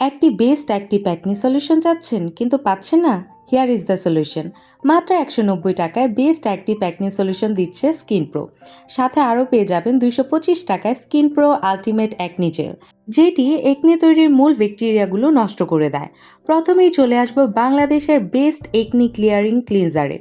একটি বেস্ট একটি প্যাকনি সলিউশন চাচ্ছেন, কিন্তু পাচ্ছেন না। Here is the solution. মাত্র একশো নব্বই টাকায় বেস্ট একটি প্যাকনি সলিউশন দিচ্ছে স্কিন প্রো। সাথে আরও পেয়ে যাবেন দুইশো পঁচিশ টাকায় Skin Pro ultimate acne gel, যেটি একনি তৈরির মূল ব্যাকটেরিয়াগুলো নষ্ট করে দেয়। প্রথমেই চলে আসব বাংলাদেশের বেস্ট একনি ক্লিয়ারিং ক্লিনজারে।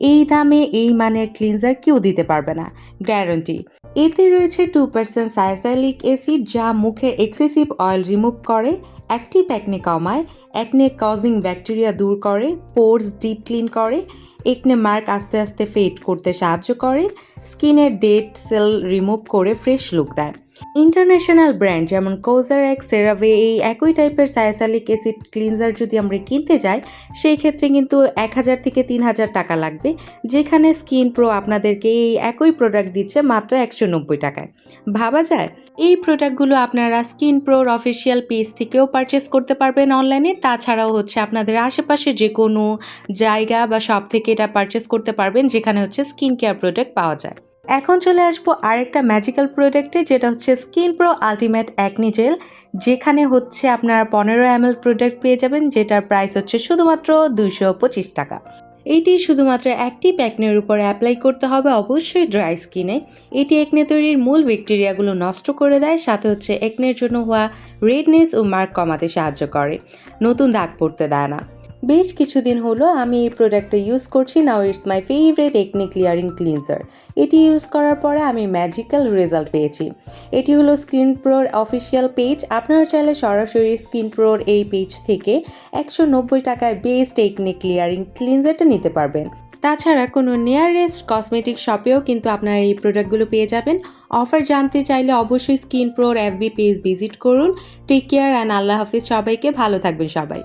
এই দামে এই মানের ক্লিনজার কেউ দিতে পারবে না গ্যারান্টি এতে রয়েছে টু পার্সেন্ট সায়াসাইলিক অ্যাসিড যা মুখের এক্সেসিভ অয়েল রিমুভ করে অ্যাক্টিভ অ্যাকনে কমায় অ্যাকনে কজিং ব্যাকটেরিয়া দূর করে পোর্স ডিপ ক্লিন করে একনে মার্ক আস্তে আস্তে ফেড করতে সাহায্য করে স্কিনের ডেড সেল রিমুভ করে ফ্রেশ লুক দেয়। ইন্টারন্যাশনাল ব্র্যান্ড যেমন কোজার এক সেরাভে এই একই টাইপের সায়াসালিক অ্যাসিড ক্লিনজার যদি আমরা কিনতে যাই, সেই ক্ষেত্রে কিন্তু এক হাজার থেকে তিন হাজার টাকা লাগবে। যেখানে স্কিন প্রো আপনাদেরকে এই একই প্রোডাক্ট দিচ্ছে মাত্র একশো নব্বই টাকায়। ভাবা যায়? এই প্রোডাক্টগুলো আপনারা স্কিন প্রোর অফিসিয়াল পেজ থেকেও পারচেস করতে পারবেন অনলাইনে তাছাড়াও হচ্ছে আপনাদের আশেপাশে যে কোনো জায়গা বা শপ থেকে এটা পারচেস করতে পারবেন, যেখানে হচ্ছে স্কিন কেয়ার প্রোডাক্ট পাওয়া যায়। এখন চলে আসব আরেকটা ম্যাজিক্যাল প্রোডাক্টে যেটা হচ্ছে Skin Pro ultimate acne gel যেখানে হচ্ছে আপনারা পনেরো এম প্রোডাক্ট পেয়ে যাবেন, যেটার প্রাইস হচ্ছে শুধুমাত্র দুশো পঁচিশ টাকা। এটি শুধুমাত্র একটি প্যাকনের উপরে অ্যাপ্লাই করতে হবে অবশ্যই ড্রাই স্কিনে এটি একনে তৈরির মূল ব্যাকটেরিয়াগুলো নষ্ট করে দেয়, সাথে হচ্ছে একনের জন্য হওয়া রেডনেস ও মার্ক কমাতে সাহায্য করে। নতুন দাগ পড়তে দেয় না। বেশ কিছুদিন হলো আমি এই প্রোডাক্টটা ইউজ করছি now it's my favourite acne clearing cleanser এটি ইউজ করার পরে আমি ম্যাজিক্যাল রেজাল্ট পেয়েছি। এটি হলো স্ক্রিন প্রোর অফিসিয়াল পেজ আপনারা চাইলে সরাসরি স্ক্রিন প্রোর এই পেজ থেকে একশো নব্বই টাকায় বেস্ট একনি ক্লিয়ারিং ক্লিনজারটা নিতে পারবেন। তাছাড়া কোনো নিয়ারেস্ট কসমেটিক শপেও কিন্তু আপনারা এই প্রোডাক্টগুলো পেয়ে যাবেন। অফার জানতে চাইলে অবশ্যই স্কিন প্রোর এফবি পেজ ভিজিট করুন। টেক কেয়ার অ্যান্ড আল্লাহ হাফিজ। সবাইকে ভালো থাকবেন সবাই।